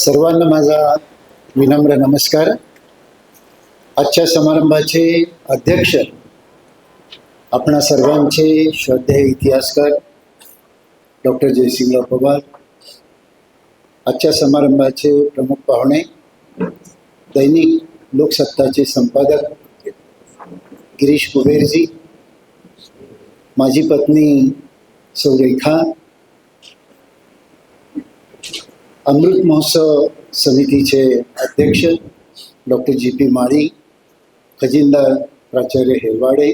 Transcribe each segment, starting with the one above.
सर्वांना माझा विनम्र नमस्कार. आजच्या समारंभाचे अध्यक्ष आपणा सर्वांचे श्रद्धेय इतिहासकार डॉक्टर जयसिंगराव पवार आजच्या समारंभाचे प्रमुख पाहुणे दैनिक लोकसत्ताचे संपादक गिरीश कुबेरजी माझी पत्नी सौरेखा अमृत महोत्सव समितीचे अध्यक्ष डॉक्टर जी पी माळी खजिनदार प्राचार्य हेरवाडे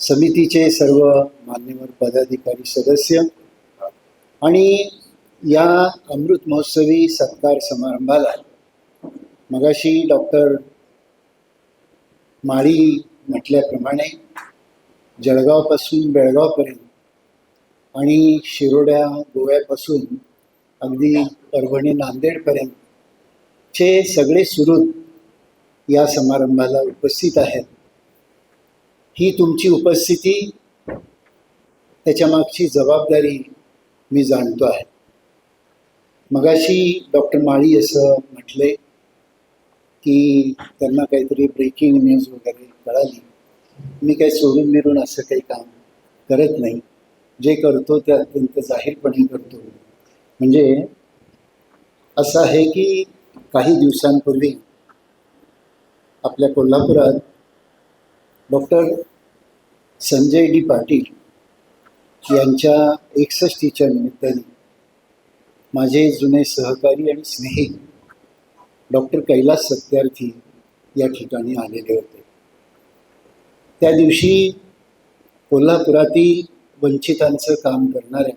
समितीचे सर्व मान्यवर पदाधिकारी सदस्य आणि या अमृत महोत्सवी सत्कार समारंभाला मगाशी डॉक्टर माळी म्हटल्याप्रमाणे जळगावपासून बेळगावपर्यंत आणि शिरोड्या गोव्यापासून अगदी परभणी नांदेडपर्यंत. चे सगळे सुरू या समारंभाला उपस्थित आहेत. ही तुमची उपस्थिती त्याच्या मागची जबाबदारी मी जाणतो आहे. मगाशी डॉक्टर माळी असं म्हटले की त्यांना काहीतरी ब्रेकिंग न्यूज वगैरे कळाली. मी काही सोडून मिळून असं काही काम करत नाही. जे करतो ते अत्यंत जाहीरपणे करतो. म्हणजे असं आहे की काही दिवसांपूर्वी आपल्या कोल्हापुरात डॉक्टर संजय डी पाटील यांच्या एकसष्टीच्या निमित्ताने माझे जुने सहकारी आणि स्नेही डॉक्टर कैलास सत्यार्थी या ठिकाणी आलेले होते. त्या दिवशी कोल्हापुरातील वंचितांचं काम करणाऱ्या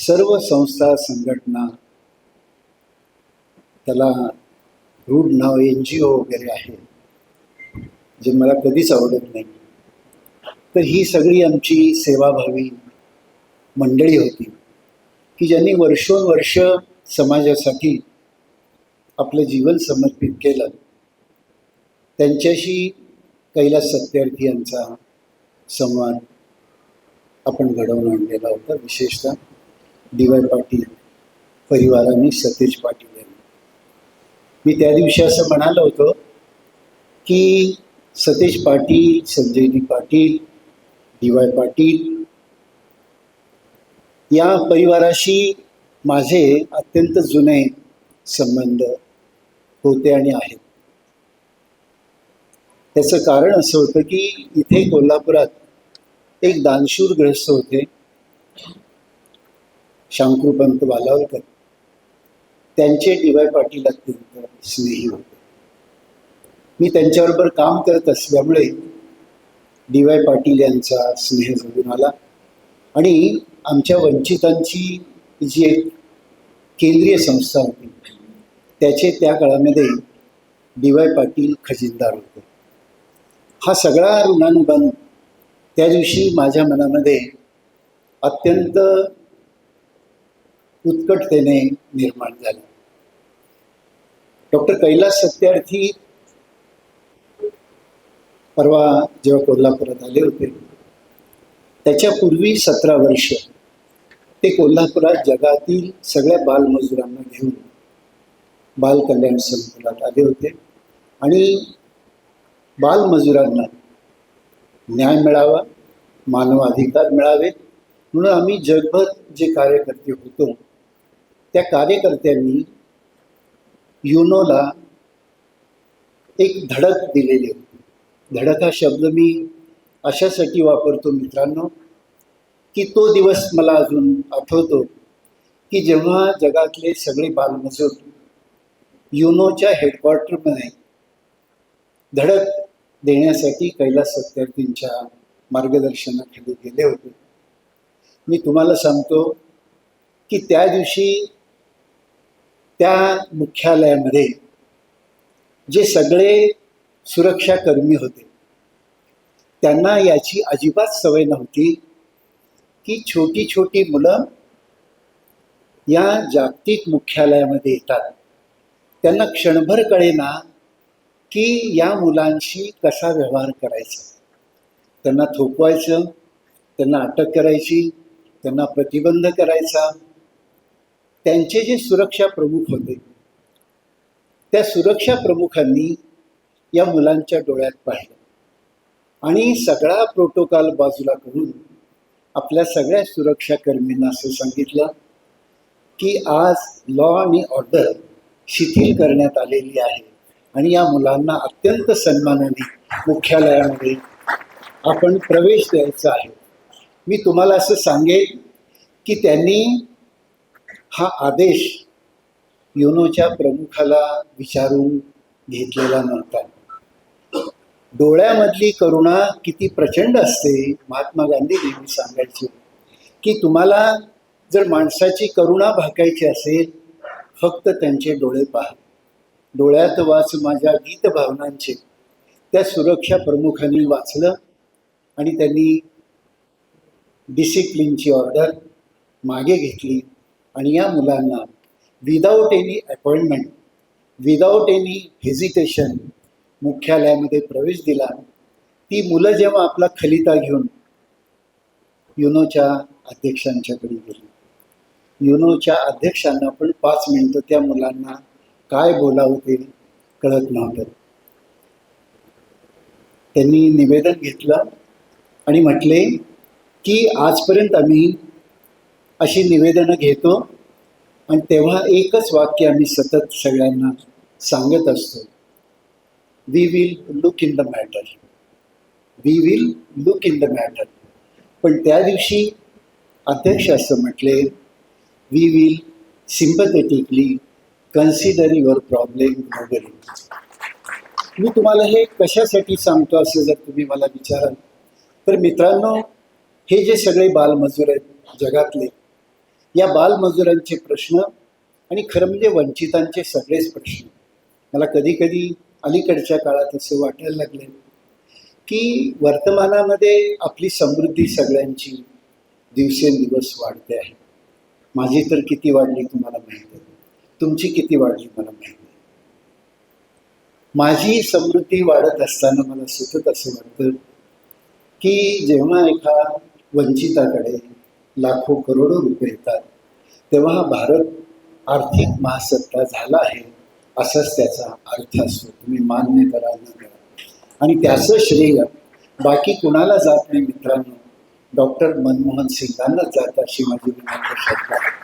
सर्व संस्था संघटना त्याला रूढ नाव एन जी ओ वगैरे आहे जे मला कधीच आवडत नाही. तर ही सगळी आमची सेवाभावी मंडळी होती की ज्यांनी वर्षोनवर्ष समाजासाठी आपलं जीवन समर्पित केलं. त्यांच्याशी कैलास सत्यार्थी यांचा संवाद आपण घडवून आणलेला होता विशेषतः डी वाय पाटील परिवाराने सतेज पाटील यांनी. मी त्या दिवशी असं म्हणालो होतो की सतेज पाटील संजयजी पाटील डी वाय पाटील या परिवाराशी माझे अत्यंत जुने संबंध होते आणि आहेत. त्याचं कारण असं होतं की इथे कोल्हापुरात एक दानशूर ग्रस्त होते. शांकरूपंत वालावलकर त्यांचे डी वाय पाटील अत्यंत स्नेही होते. मी त्यांच्याबरोबर काम करत असल्यामुळे डी वाय पाटील यांचा स्नेह जगून आला. आणि आमच्या वंचितांची जी एक केंद्रीय संस्था होती त्याचे त्या काळामध्ये डी वाय पाटील खजिनदार होते. हा सगळा ऋणानुबंध त्या दिवशी माझ्या मनामध्ये अत्यंत उत्कटतेने निर्माण झाली. डॉक्टर कैलास सत्यार्थी परवा जेव्हा कोल्हापुरात आले होते त्याच्यापूर्वी सतरा वर्ष ते कोल्हापुरात जगातील सगळ्या बालमजुरांना घेऊन बालकल्याण संकुलात आले होते आणि बालमजुरांना न्याय मिळावा मानवाधिकार मिळावे म्हणून आम्ही जगभर जे कार्यकर्ते होतो त्या कार्यकर्त्यांनी युनोला एक धडक दिलेली होती धडक हा शब्द मी अशासाठी वापरतो मित्रांनो की तो दिवस मला अजून आठवतो की जेव्हा जगातले सगळे बालमजूर युनोच्या हेडक्वार्टरमध्ये धडक देण्यासाठी कैलास सत्यार्थींच्या मार्गदर्शनाखाली गेले होते. मी तुम्हाला सांगतो की त्या दिवशी त्या मुख्यालयामध्ये जे सगळे सुरक्षाकर्मी होते त्यांना याची अजिबात सवय नव्हती की छोटी छोटी मुलं या जागतिक मुख्यालयामध्ये येतात. त्यांना क्षणभर कळेना की या मुलांशी कसा व्यवहार करायचा. त्यांना थोपवायचं त्यांना अटक करायची त्यांना प्रतिबंध करायचा. त्यांचे जे सुरक्षा प्रमुख होते त्या सुरक्षा प्रमुखांनी या मुलांच्या डोळ्यात पाहिलं. आणि सगळा प्रोटोकॉल बाजूला करून आपल्या सगळ्या सुरक्षाकर्मींना असं सांगितलं की आज लॉ आणि ऑर्डर शिथिल करण्यात आलेली आहे आणि या मुलांना अत्यंत सन्मानाने मुख्यालयामध्ये आपण प्रवेश द्यायचा आहे. मी तुम्हाला असं सांगेन की त्यांनी हा आदेश युनोच्या प्रमुखाला विचारून घेतलेला नव्हता. डोळ्यामधली करुणा किती प्रचंड असते महात्मा गांधी नेहमी सांगायचे की तुम्हाला जर माणसाची करुणा भाकायची असेल फक्त त्यांचे डोळे पहा. डोळ्यात वाच माझ्या गीत भावनांचे. त्या सुरक्षा प्रमुखांनी वाचलं आणि त्यांनी डिसिप्लिनची ऑर्डर मागे घेतली. आणि या मुलांना without any appointment without any hesitation मुख्यालयामध्ये प्रवेश दिला. ती मुलं जेव्हा आपला खलिता घेऊन युनोच्या अध्यक्षांच्याकडे गेली. युनोच्या अध्यक्षांना पण पाच मिनिटं त्या मुलांना काय बोलावं ते कळत नव्हतं. त्यांनी निवेदन घेतलं आणि म्हटले की आजपर्यंत आम्ही अशी निवेदनं घेतो. आणि तेव्हा एकच वाक्य आम्ही सतत सगळ्यांना सांगत असतो. We will look in the matter we will look in the matter पण त्या दिवशी अध्यक्ष असं म्हटले we will sympathetically consider your problem वगैरे मी तुम्हाला हे कशासाठी सांगतो असं जर तुम्ही मला विचाराल तर मित्रांनो हे जे सगळे बालमजूर आहेत जगातले या बालमजुरांचे प्रश्न आणि खरं म्हणजे वंचितांचे सगळेच प्रश्न. मला कधी कधी अलीकडच्या काळात असे वाटायला लागले की वर्तमानामध्ये आपली समृद्धी सगळ्यांची दिवसेंदिवस वाढते आहे. माझी तर किती वाढली तुम्हाला माहिती आहे? तुमची किती वाढली मला माहिती आहे? माझी समृद्धी वाढत असताना मला सतत असं वाटतं की जेव्हा एका वंचिताकडे लाखो करोडो रुपये येतात. तेव्हा हा भारत आर्थिक महासत्ता झाला आहे असाच त्याचा अर्थ असतो. तुम्ही मान्य करा न करा. आणि त्याचं श्रेय बाकी कुणाला जात नाही मित्रांनो? डॉक्टर मनमोहन सिंगांनाच जात अशी माझी विनंती शब्द आहे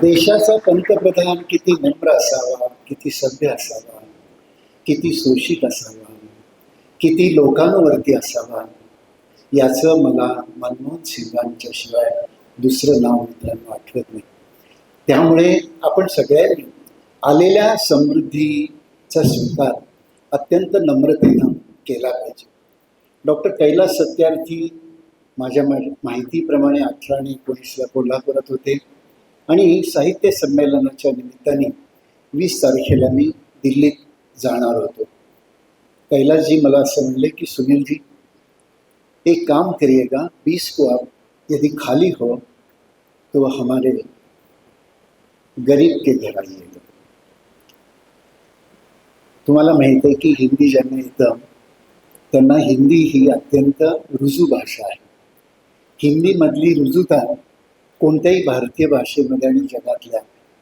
देशाचा पंतप्रधान किती नम्र असावा किती सभ्य असावा किती शोषित असावा किती लोकांवरती असावा याचं मला मनमोहन सिंगांच्या शिवाय दुसरं नाव मित्रांनो आठवत नाही. त्यामुळे आपण सगळ्यांनी आलेल्या समृद्धीचा स्वीकार अत्यंत नम्रतेनं केला पाहिजे. डॉक्टर कैलास सत्यार्थी माझ्या माहितीप्रमाणे अठरा आणि एकोणीसला कोल्हापुरात होते आणि साहित्य संमेलनाच्या निमित्ताने वीस तारखेला मी दिल्लीत जाणार होतो. कैलासजी मला असं म्हणले की सुनीलजी एक काम करिएगा, बीस को आप यदि खाली हो तो वह हमारे गरीब के घर आइएगा तुम्हाला माहित आहे की हिंदी ज्यांना येतं त्यांना हिंदी ही अत्यंत रुजू भाषा आहे हिंदीमधली रुजूता कोणत्याही भारतीय भाषेमध्ये आणि जगातल्या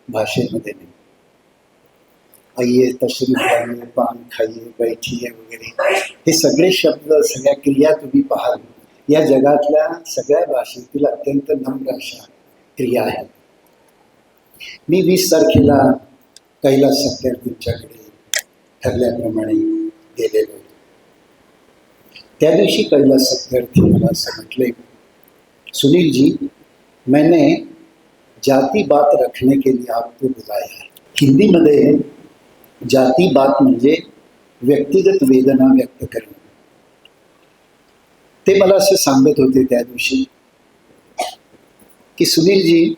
भाषेमध्ये नाही. आइये तशरीफ लाइये पान खाइये बैठिये वगैरे. हे सगळे शब्द सगळ्या क्रिया तुम्ही पाहाल. या जगातल्या सगळ्या भाषेतील अत्यंत नम्र अशा क्रिया आहेत. मी वीस तारखेला कैलास सत्यार्थींच्याकडे ठरल्याप्रमाणे गेलेलो त्या दिवशी कैलास सत्यार्थी मला असं म्हटले सुनील जी मैंने जाती बात रखने के लिए आपको बुलाया हिंदीमध्ये जाती बात म्हणजे व्यक्तिगत वेदना व्यक्त करणे. ते मला असं सांगत होते त्या दिवशी की सुनील जी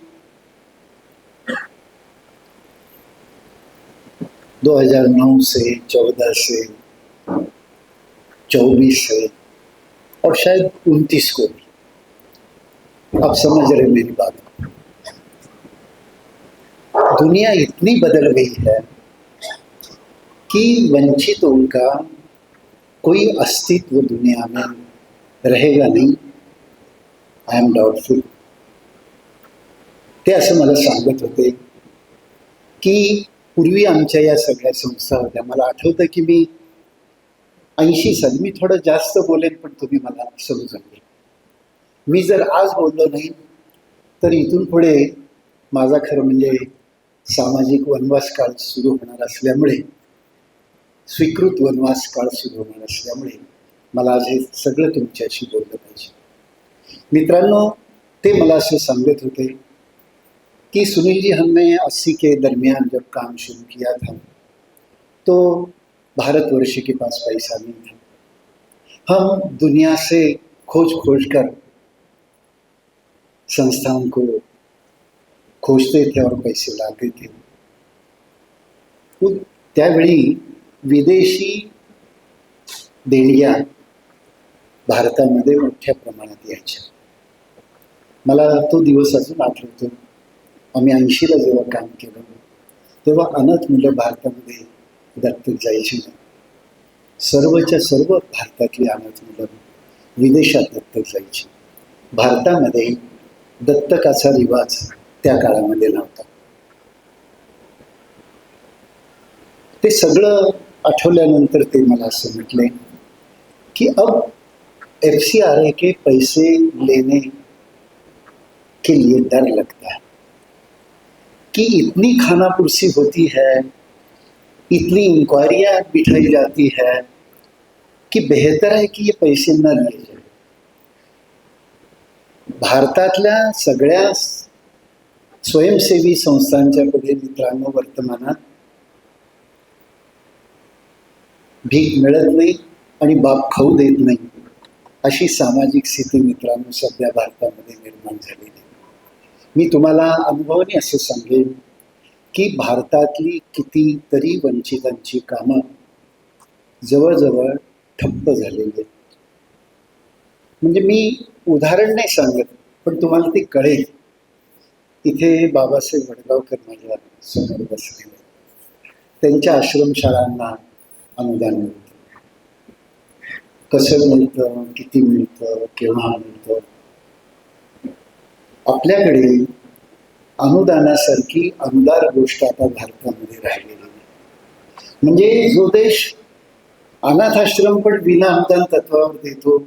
2009 से 14 से 24 से और शायद 29 को भी। आप समझ रहे मेरी बात? दुनिया इतनी बदल गई है कि वंचितों का कोई अस्तित्व दुनिया में रहेगा नहीं। आई एम डाउटफुल ते असं मला सांगत होते की पूर्वी आमच्या या सगळ्या संस्था होत्या. मला आठवतं की मी ऐंशी साली मी थोडं जास्त बोलेन पण तुम्ही मला समजून घ्या. मी जर आज बोललो नाही तर इथून पुढे माझा खरं म्हणजे सामाजिक वनवास काळ सुरू होणार असल्यामुळे स्वीकृत वनवास काळ सुरू होणार असल्यामुळे मला आज हे सगळं तुमच्याशी बोललं पाहिजे. मित्रांनो, ते मला असं सांगत होते कि सुनील जी हमने अस्सी के दरमियान जब काम शुरू किया था तो भारतवर्ष के पास पैसा नहीं था। हम दुनिया से खोज खोज कर संस्थाओं को खोजते थे और पैसे लाते थे। तो त्यावेळी विदेशी देणग्या भारतामध्ये मोठ्या प्रमाणात यायच्या. मला तो दिवस अजून आठवतो. आम्ही ऐंशीला जेव्हा काम केलं तेव्हा अनाथ मुलं भारतामध्ये दत्तक जायची. नाही सर्वच्या सर्व भारतातली अनाथ मुलं विदेशात दत्तक जायची. भारतामध्ये दत्तकाचा रिवाज त्या काळामध्ये नव्हता. ते सगळं आठवल्यानंतर ते मला असं म्हटले की, अब एफ़ सी आर ए के पैसे लेने के लिए डर लगता है कि इतनी खानापुरसी होती है, इतनी इंक्वायरियाँ बिठाई जाती है की बेहतर आहे की हे पैसे न लिए जाए। भारतातल्या सगळ्या स्वयंसेवी संस्थांच्या पुढे मित्रांनो, वर्तमानात भीक मिळत नाही आणि बाप खाऊ देत नाही. अशी सामाजिक स्थिती मित्रांनो सध्या भारतामध्ये निर्माण झालेली आहे. मी तुम्हाला अनुभवाने असं सांगेन की भारतातली कितीतरी वंचितांची कामं जवळजवळ ठप्प झालेली आहेत. म्हणजे मी उदाहरण नाही सांगत पण तुम्हाला ते कळेल. इथे बाबासाहेब वडगावकर माझ्यासमोर बसलेले त्यांच्या आश्रमशाळांना अनुदान मिळतं. कसं मिळतं किती मिळतं केव्हा मिळतं? आपल्याकडे अनुदानासारखी अनुदार गोष्ट आता भारतामध्ये राहिलेली नाही. म्हणजे जो देश अनाथ आश्रम पण विना अनुदान तत्वावर देतो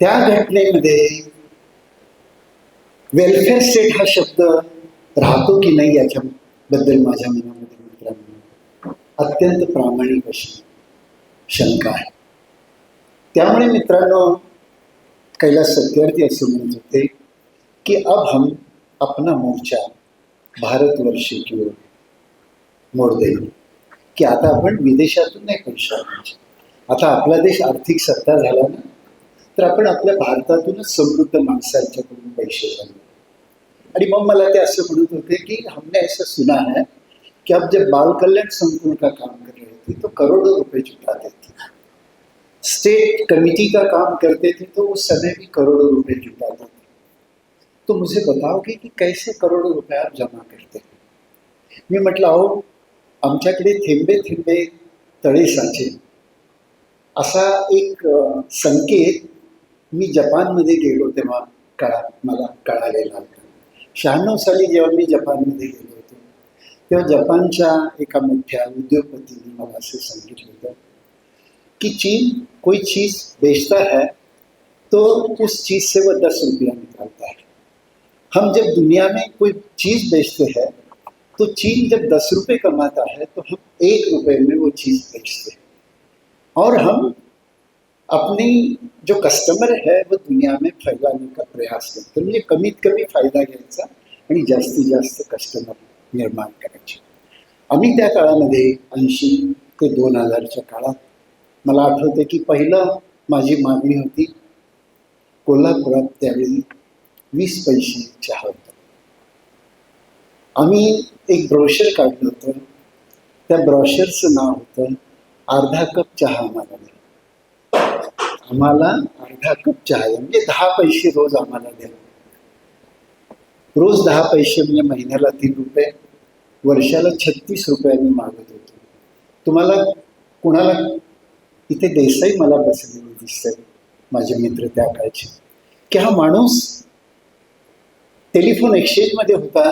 त्या घटनेमध्ये वेलफेअर स्टेट हा शब्द राहतो की नाही बद्दल माझ्या मनामध्ये मित्रांनो अत्यंत प्रामाणिक अशी शंका आहे. त्यामुळे मित्रांनो कैलास सत्यार्थी असं म्हणत होते कि अब हम अपना मोर्चा भारतवर्षी की ओर मोड देऊ की आता आपण विदेशातून नाही करू आणायचे आता आपला देश आर्थिक सत्ता झाला ना तर आपण आपल्या भारतातूनच समृद्ध माणसांच्याकडून पैसे झाले आणि मग मला ते असं म्हणत होते की हमने ऐसा सुना है कि आप जब बाल कल्याण संकुल का काम कर रहे थे तो करोड़ों रुपए जुटाते थे। स्टेट कमेटी का काम करते थे तो उस समय भी करोड़ों रुपए जुटाते थे। तो मुझे बताओगे की कैसे करोड़ों रुपये आप जमा करते मी म्हटलं अहो आमच्याकडे थेंबे थेंबे तळे साचे। असा एक संकेत मी जपानमध्ये गेलो तेव्हा कळा मला कळालेला. शहाण्णव साली जेव्हा मी जपानमध्ये गेलो होतो. तेव्हा जपानच्या एका मोठ्या उद्योगपतींनी मला असं सांगितलं होतं कि चीन, कोई चीज़ बेचता है तो उस चीज़ से वो दस रुपया निकालता है. हम जब दुनिया में कोई चीज़ बेचते हैं तो चीन जब दस रुपये कमाता है तो हम एक रुपये में वो चीज़ बेचते हैं. और हम अपनी जो कस्टमर है वो दुनिया में फैलाने का प्रयास करते हैं। म्हणजे कमीत कमी फायदा घ्यायचा आणि जास्तीत जास्त कस्टमर निर्माण करायचे. आम्ही त्या काळामध्ये ऐंशी ते दोन हजारच्या काळात मला आठवते की पहिलं माझी मागणी होती कोल्हापुरात त्यावेळी वीस पैसे चहा होता. आम्ही एक ब्रोशर काढलं होतं. त्या ब्रॉशरचं नाव होतं अर्धा कप चहा आम्हाला आम्हाला अर्धा कप चहा म्हणजे दहा पैसे रोज आम्हाला द्या. रोज दहा पैसे म्हणजे महिन्याला तीन रुपये वर्षाला छत्तीस रुपये आम्ही मागत होतो. तुम्हाला कुणाला इथे देसाई मला बसलेली दिसतंय माझे मित्र त्या काळचे. की हा माणूस टेलिफोन एक्सचेंजमध्ये होता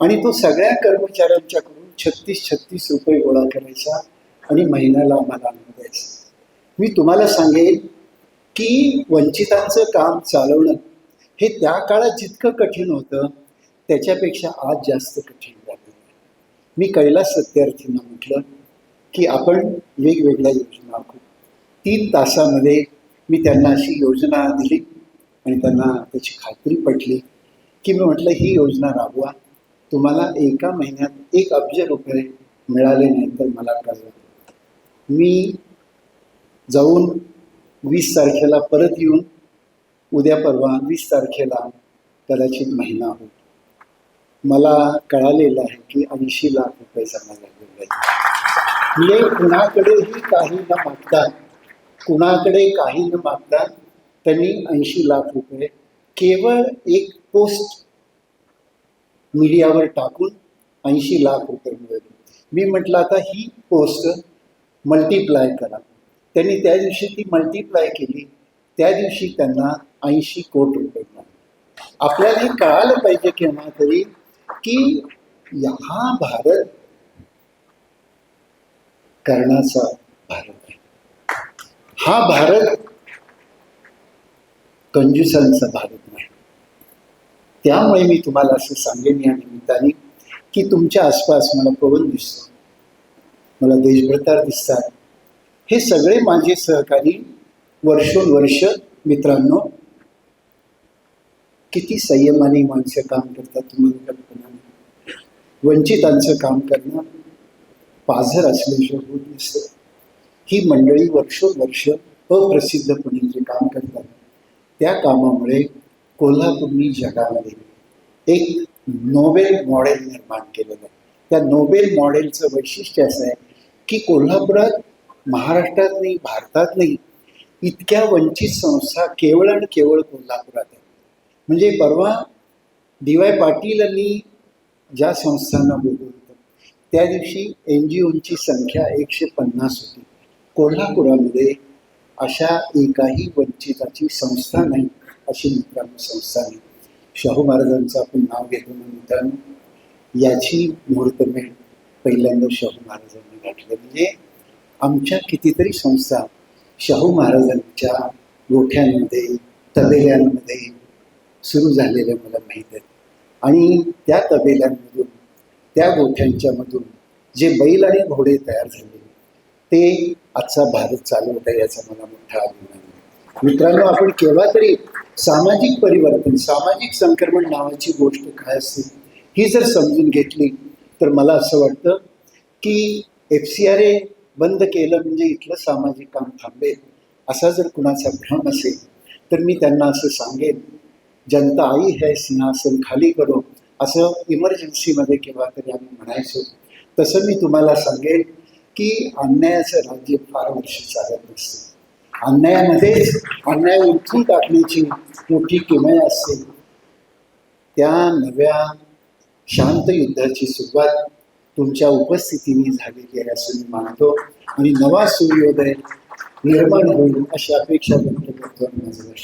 आणि तो सगळ्या कर्मचाऱ्यांच्याकडून छत्तीस छत्तीस रुपये गोळा करायचा आणि महिन्याला आम्हाला आणून द्यायचा. मी तुम्हाला सांगेन की वंचितांचं काम चालवणं हे त्या काळात जितकं कठीण होतं त्याच्यापेक्षा आज जास्त कठीण झालं मी कैलास सत्यार्थींना म्हटलं की आपण वेगवेगळ्या योजना आखू. तीन तासामध्ये मी त्यांना अशी योजना दिली आणि त्यांना त्याची खात्री पटली की मी म्हटलं ही योजना राबवा. तुम्हाला एका महिन्यात एक अब्ज रुपये मिळाले नाही तर मला कळलं. मी जाऊन वीस तारखेला परत येऊन उद्या परवा वीस तारखेला कदाचित महिना होईल. मला कळालेलं आहे की ऐंशी लाख रुपये जमा झालेले आहेत. म्हणजे कुणाकडेही काही न मागता कुणाकडे काही न मागता त्यांनी ऐंशी लाख रुपये केवळ एक पोस्ट मीडियावर टाकून ऐंशी लाख रुपये मिळवले मी म्हटलं आता ही पोस्ट मल्टिप्लाय करा. त्यांनी त्या दिवशी ती मल्टिप्लाय केली. त्या दिवशी त्यांना ऐंशी कोट रुपये मिळाले. आपल्याला हे कळालं पाहिजे केव्हा तरी की हा भारत करण्याचा भारत आहे. हा भारत कंजुसांचा भारत नाही. त्यामुळे मी तुम्हाला असं सांगेन या निमित्ताने की तुमच्या आसपास मला पवन दिसतो. मला देशभ्रतार दिसतात. हे सगळे माझे सहकारी वर्षोनवर्ष मित्रांनो किती संयमाने माणसं काम करतात तुम्हाला कल्पना नाही. वंचितांचं काम करणं पाझर असल्याशिवाय होत नसतं ही मंडळी वर्षोनवर्ष अप्रसिद्धपणे जे काम करतात त्या कामामुळे कोल्हापूरनी जगामध्ये एक नोबेल मॉडेल निर्माण केलेलं आहे त्या नोबेल मॉडेलचं वैशिष्ट्य असं आहे की कोल्हापुरात महाराष्ट्रात नाही भारतात नाही इतक्या वंचित संस्था केवळ आणि केवळ कोल्हापुरात आहेत. म्हणजे परवा डी वाय पाटील यांनी ज्या संस्थांना बोलवलं होतं त्या दिवशी एन जी ओंची संख्या एकशे पन्नास होती. कोल्हापुरामध्ये अशा एकाही वंचिताची संस्था नाही अशी मित्रांनो संस्था नाही. शाहू महाराजांचं आपण नाव घेतो मित्रांनो. याची मुहूर्तमेढ पहिल्यांदा शाहू महाराजांनी गाठली. म्हणजे आमच्या कितीतरी संस्था शाहू महाराजांच्या गोठ्यांमध्ये तबेल्यांमध्ये सुरू झालेल्या मला माहीत आहेत. आणि त्या तबेल्यांमधून त्या गोठ्यांच्यामधून जे बैल आणि घोडे तयार झाले ते आजचा भारत चालवत आहे याचा मला मोठा अभिमान आहे. मित्रांनो आपण केव्हा तरी सामाजिक परिवर्तन सामाजिक संक्रमण नावाची गोष्ट काय असते ही जर समजून घेतली तर मला असं वाटतं की एफ सी आर ए बंद केलं म्हणजे इथलं सामाजिक काम थांबेल. असा जर कुणाचा भ्रम असेल तर मी त्यांना असं सांगेन जनता आई है सिंहासन खाली करो. असं इमर्जन्सीमध्ये केव्हा तरी आम्ही म्हणायचो. तसं मी तुम्हाला सांगेन की अन्यायाचं राज्य फार वर्ष चालत नसतं. अन्यायामध्येच अन्याय उठून टाकण्याची मोठी किमय असते. त्या नव्या शांत युद्धाची सुरुवात तुमच्या उपस्थितीने झालेली आहे असं मी मानतो. आणि नवा सूर्योदय निर्माण होईल अशी अपेक्षा व्यक्त करतो. माझं वर्ष